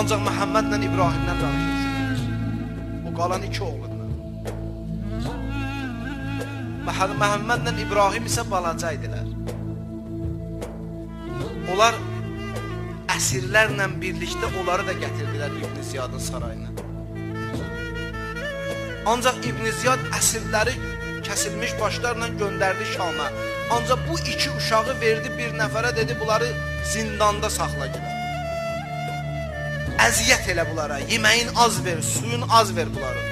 Ancaq Məhəmmədlə İbrahimdən danışırsınız. O qalan iki oğlundan. Məhə- Məhəmmədlə İbrahim isə balaca idilər. Onlar əsirlərlə birlikdə onları da gətirdilər İbn Ziyadın sarayına. Ancaq İbn Ziyad əsirləri kəsilmiş başlarla göndərdi Şama. Ancaq bu iki uşağı verdi bir nəfərə dedi bunları zindanda saxlayın. Əziyyət elə bunlara, yeməyin az ver, suyun az ver bunları.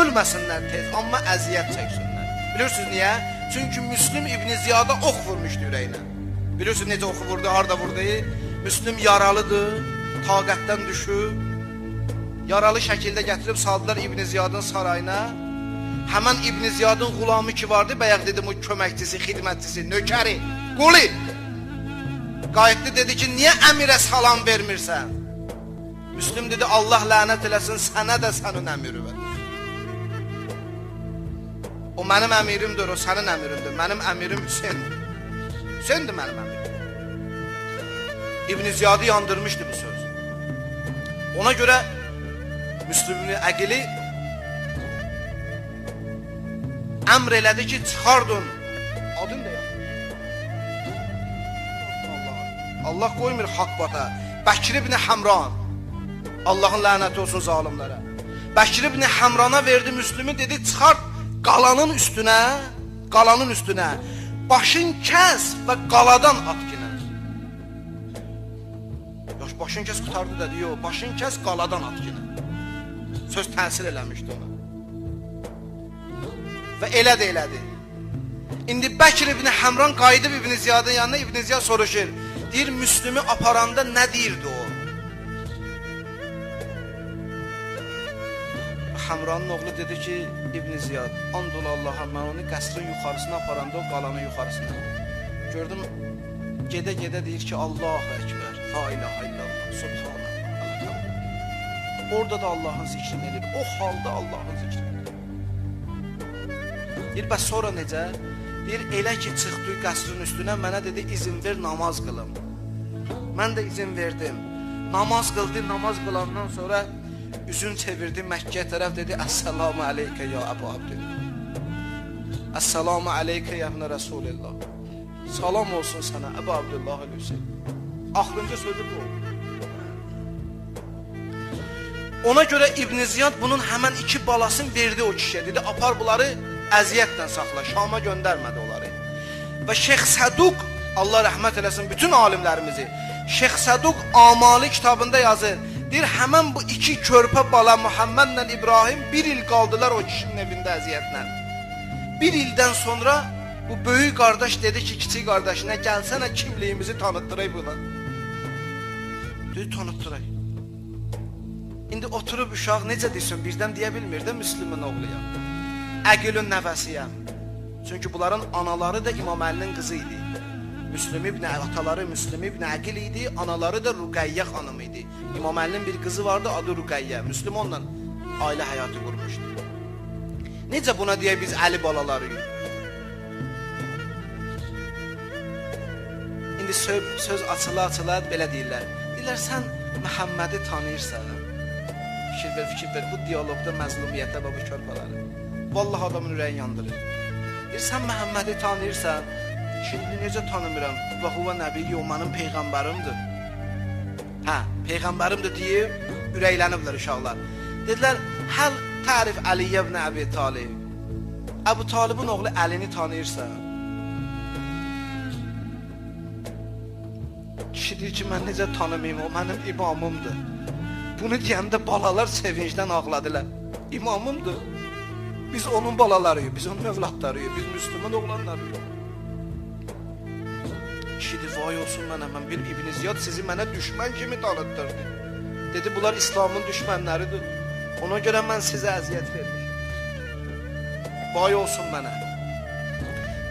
Ölməsinlər tez, amma əziyyət çəksinlər. Bilirsiniz niyə? Çünki Müslüm İbn Ziyada ox vurmuşdu ürəyinə. Bilirsiniz necə oxu vurdu, harda vurdu? Müslüm yaralıdır, taqətdən düşüb, yaralı şəkildə gətirib saldılar İbn Ziyadın sarayına. Həmən İbn Ziyadın qulamı ki vardı, bayaq dedim o köməkçisi, xidmətçisi, nökəri, quli. Qayıtdı dedi ki, niyə əmirə salam vermirsən? Müslüm dedi, Allah lənət eləsin, sənə də sənin əmiri ver. O mənim əmirimdir, o sənin əmirindir. Mənim əmirim Hüseyndir. Hüseyndir mənim əmirim. İbn Ziyadı yandırmışdı bu söz. Ona görə Müslümün əqili əmr elədi ki, çıxardın. Adın da ya. Allah, Allah qoymur haqq bata. Bəkir ibn Həmran. Allahın lənəti olsun zalimlərə. Bəkir ibn Həmrana verdi Müslümü dedi, çıxart qalanın üstünə, qalanın üstünə. Başın kəs və qaladan at ginər. Başın kəs qutardı dedi, yox, başın kəs qaladan at. Söz təsir eləmişdi ona. Və elə də elədi. İndi Bəkir ibn Həmran qayıdıb İbn Ziyadın yanına İbn Ziyad soruşur. Deyir Müslümü aparanda nə deyirdi o? Həmranın oğlu dedi ki, İbn Ziyad, and ol Allaha, mən onu qəsrin yuxarısına aparanda o qalanın yuxarısına. Gördüm, gedə-gedə deyir ki, Allahu Ekber, la ilahe illallah, subhanallah. Orada da Allahın zikrini edir, o halda Allahın zikrini edir. Deyir, bəs sonra necə? Deyir, elə ki, çıxdı qəsrin üstünə, mənə dedi, izin ver, namaz qılım. Mən də izin verdim. Namaz qıldı, namaz qılandan sonra üzün çevirdi Məkkəyə tərəf dedi, Əssalamu aleykə ya Əbu Abdüllah. Əssalamu aleykə ya İbn Rasulillah. Salam olsun sənə Əbu Abdullah Hüseyin. Axırıncı sözü bu. Ona görə İbn Ziyad bunun həmən iki balasını verdi o kişiyə. Dedi, apar bunları əziyyətlə saxla, Şama göndərmədi onları. Və Şeyx Səduk, Allah rəhmət eləsin bütün alimlərimizi, Şeyx Səduk Amali kitabında yazır. Deyir, həmən bu iki körpə bala Muhammedlə İbrahim bir il qaldılar o kişinin evində əziyyətlə. Bir ildən sonra bu böyük qardaş dedi ki, kiçik qardaşına gəlsənə kimliyimizi tanıtdırayım buna. Dedi, tanıtdırayım. İndi oturub uşaq necə desin, birdən deyə bilmir də Müslümün oğluyam. Əqilün nəvəsiyəm. Çünki bunların anaları da İmam Əlinin qızı idi. Müslüm ibn ataları Müslüm ibn Əqil idi, anaları da Ruqayyə xanım idi. İmam Əlinin bir qızı vardı, adı Ruqayyə. Müslüm onunla ailə həyatı qurmuşdu. Necə buna deyə biz Əli balalarıyıq? İndi söz, söz açıla-açıla belə deyirlər. Deyirlər sən Məhəmmədi tanıyırsan. Fikir ver, fikir ver bu dialoqda məzlumiyyətə və bu körpələri. Vallahi adamın ürəyi yandırır. Deyir sən Məhəmmədi tanıyırsan. Şimdi necə tanımıram? Və huva nəbiyyi o mənim peyğəmbərimdir. Hə, peyğəmbərimdir deyib ürəkləniblər uşaqlar. Dedilər, həl tərif Ali ibn Əbi Talib. Əbu Talibin oğlu Əlini tanıyırsan? Kişi deyir ki, mən necə tanımayım, o mənim imamımdır. Bunu deyəndə balalar sevincdən ağladılar. İmamımdır. Biz onun balalarıyıq, biz onun övladlarıyıq, biz Müslüman oğlanlarıyıq. Kişidir, vay olsun mənə, mən bir İbn Ziyad sizi mənə düşmən kimi tanıtdırdı. Dedi, bunlar İslamın düşmənləridir. Ona görə mən sizə əziyyət vermişim. Vay olsun mənə.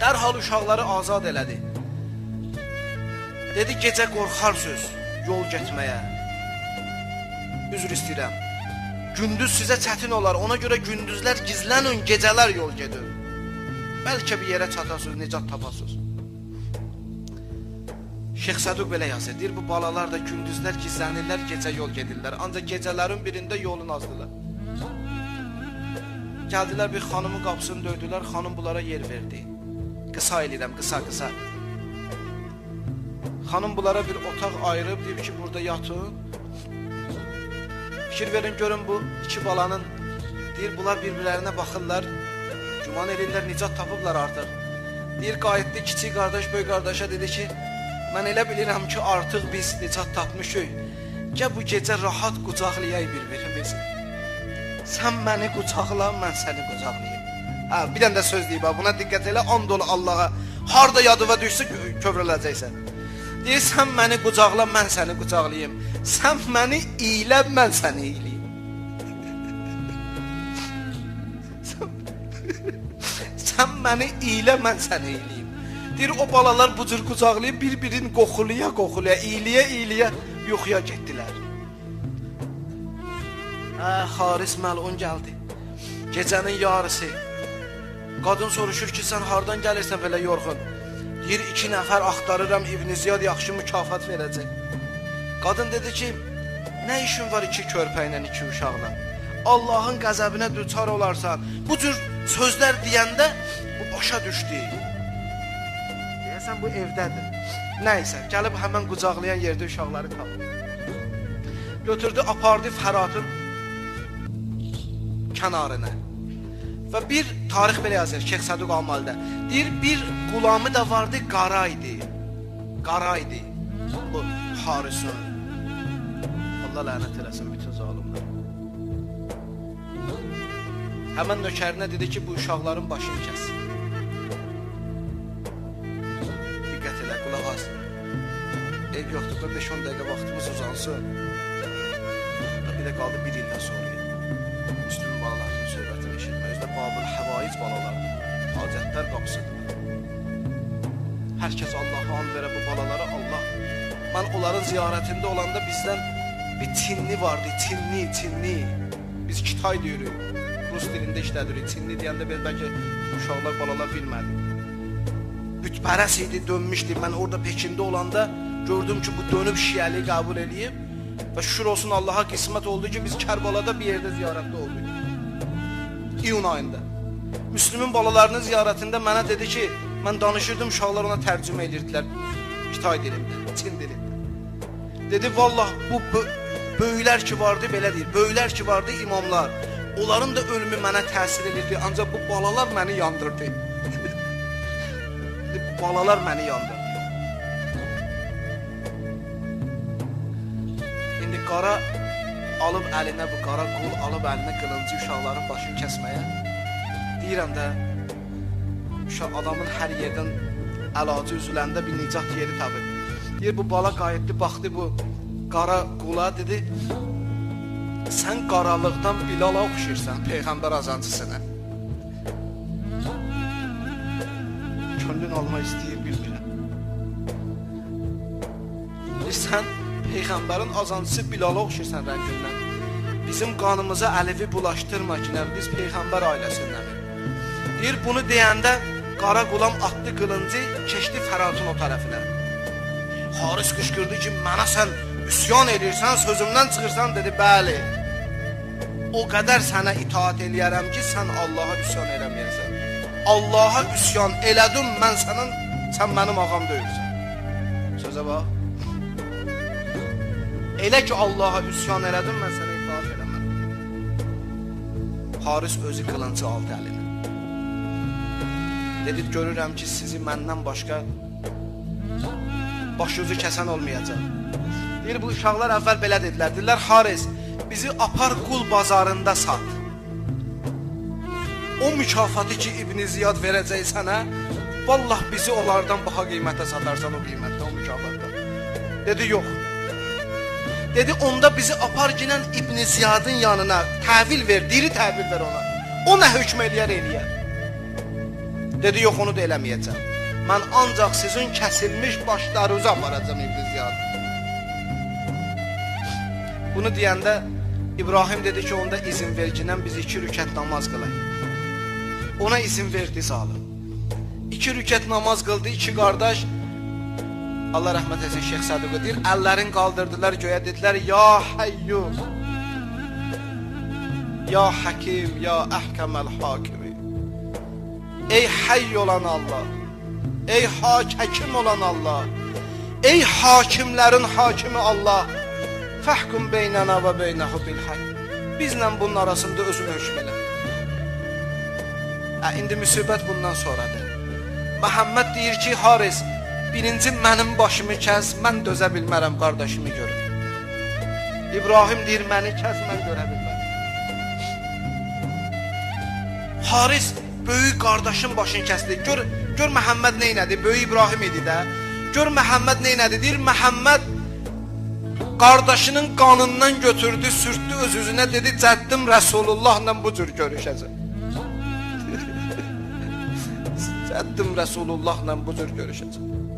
Dərhal uşaqları azad elədi. Dedi, gecə qorxarsınız yol getməyə. Üzr istəyirəm. Gündüz sizə çətin olar. Ona görə gündüzlər gizlənin, gecələr yol gedin. Bəlkə bir yerə çatasınız, nicat tapasınız. Şeyx Səduk belə yazır. Bu balalar da gündüzlər gizlənirlər, gecə yol gedirlər. Ancaq gecələrin birində yolun azdılar. Gəldilər bir xanımın qapısını döydülər. Xanım bunlara yer verdi. Qısa eləyirəm, qısa qısa. Xanım bunlara bir otaq ayırıb deyib ki, burada yatın. Fikir verin görün bu iki balanın deyir bunlar bir-birlərinə baxırlar. Güman edirlər nicat tapıblar artıq. Deyir qayıtdı kiçik qardaş böyük qardaşa dedi ki, mən elə bilirəm ki, artıq biz nicat tapmışıq. Gəl bu gecə rahat qucaqlayaq bir-birimizi. Sən məni qucaqla, mən səni qucaqlayım. Ha, bir dənə də söz deyib buna diqqət elə, and ol Allah'a. Harda yadıva düşsə kö- kövrələcəksən. Deyir, sən məni qucaqla, mən səni qucaqlayım. Sən məni iylə, mən səni iyiləyim. Sən məni iylə, mən səni iyiləyim. Deyir, o balalar bu cür qucaqlayıb bir-birini qoxuluya qoxuluya, iyiliyə iyiliyə yuxuya getdilər. Hə, Haris məlun gəldi. Gecənin yarısı. Qadın soruşur ki, sən hardan gəlirsən belə yorğun? Deyir, iki nəfər axtarıram, İbn Ziyad yaxşı mükafat verəcək. Qadın dedi ki, nə işin var iki körpə ilə, iki uşaqla? Allahın qəzəbinə düçar olarsan. Bu cür sözlər deyəndə bu başa düşdü. Deyəsən bu evdədir. Nəysə, gəlib həmən qucaqlayan yerdə uşaqları tapdı. Götürdü, apardı Fəratın kənarına. Və bir tarix belə yazır Şeyx Səduk Amalda. Deyir bir qulamı da vardı, qara idi. Qara idi. Bu Harisun. Allah lənət eləsin bütün zalimlər. Həmən nökərinə dedi ki, bu uşaqların başını kəs. Yoxdur, 5-10 dəqiqə vaxtımız uzansın. Bir də qaldı bir ildən sonra. Müslüm balalarının söhbətini eşitmək. Özdə Babıl Həvaiz balalardır. Hacətlər qapısıdır. Hər kəs Allah'a and verə bu balalara Allah. Mən onların ziyarətində olanda bizdən bir tinni vardı, tinni, tinni. Biz Kitay deyirik. Rus dilində işlədirik. Tinni deyəndə bir bəlkə uşaqlar, balalar bilmədi. Bütpərəs idi, dönmüşdü. Mən orada Pekində olanda gördüm ki, bu dönüb şiəliyi qəbul eləyib və şükür olsun Allaha qismət oldu ki, biz Kərbalada bir yerdə ziyarətdə olduq. İyun ayında. Müslümin balalarının ziyarətində mənə dedi ki, mən danışırdım, uşaqlar ona tərcümə edirdilər Kitay dilində, Çin dilində. Dedi, vallah bu bö böyüklər ki vardı, belə deyir, böyüklər ki vardı, imamlar. Onların da ölümü mənə təsir edirdi, ancaq bu balalar məni yandırdı. Balalar məni yandırdı. Qara alıb əlinə bu qara qul alıb əlinə qılıncı uşaqların başını kəsməyə. Deyirəm də uşaq adamın hər yerdən əlacı üzüləndə bir nicat yeri tapır. Deyir bu bala qayıtdı, baxdı bu qara qula dedi: "Sən qaralıqdan Bilala oxşayırsan peyğəmbər azancısına." Könlün alma istəyir bilmirəm. Sən peyğəmbərin azancısı Bilala oxşayırsan rəngindən. Bizim qanımıza Əlivi bulaşdırma ki, biz peyğəmbər ailəsindənik. Deyir bunu deyəndə qara qulam atdı qılıncı, keçdi Fəratın o tərəfinə. Haris qışqırdı ki, mənə sən üsyan edirsən, sözümdən çıxırsan, dedi, bəli. O qədər sənə itaat eləyərəm ki, sən Allaha üsyan eləməyəsən. Allaha üsyan elədim, mən sənin, sən mənim ağam deyilsən. Sözə bax. Elə ki Allaha üsyan elədim, mən sənə itaat eləməm. Haris özü qılıncı aldı əlinə. Dedi, görürəm ki, sizi məndən başqa başınızı kəsən olmayacaq. Deyir, bu uşaqlar əvvəl belə dedilər. Dedilər, Haris, bizi apar qul bazarında sat. O mükafatı ki, İbn Ziyad verəcək sənə, vallah bizi onlardan baha qiymətə satarsan o qiymətdə, o mükafatda. Dedi, yox. Dedi, onda bizi apar ginən İbn Ziyadın yanına təhvil ver, diri təhvil ver ona. O nə hökm eləyər, eləyər. Dedi, yox, onu da eləməyəcəm. Mən ancaq sizin kəsilmiş başlarınızı aparacam İbn Ziyad. Bunu deyəndə İbrahim dedi ki, onda izin verginən biz iki rükət namaz qılaq. Ona izin verdi zalim. İki rükət namaz qıldı, iki qardaş Allah rəhmət etsin Şeyx Saduq deyir, əllərin qaldırdılar göyə dedilər: "Ya Hayyu, ya Hakim, ya Əhkəməl Hakimi." Ey Hayy olan Allah, ey hak həkim olan Allah, ey hakimlərin hakimi Allah, fəhkum beynənə və beynəhu bil haqq. Bizlə bunun arasında özün hökm elə. Hə, indi müsibət bundan sonradır. Məhəmməd deyir ki, Haris, birinci mənim başımı kəs, mən dözə bilmərəm qardaşımı görüm. İbrahim deyir, məni kəs, mən görə bilmərəm. Haris böyük qardaşın başını kəsdi. Gör, gör Məhəmməd nə elədi? Böyük İbrahim idi də. Gör Məhəmməd nə elədi? Deyir, Məhəmməd qardaşının qanından götürdü, sürtdü öz üzünə dedi, cəddim Rəsulullahla bu cür görüşəcəm. Cəddim Rəsulullahla bu cür görüşəcəm.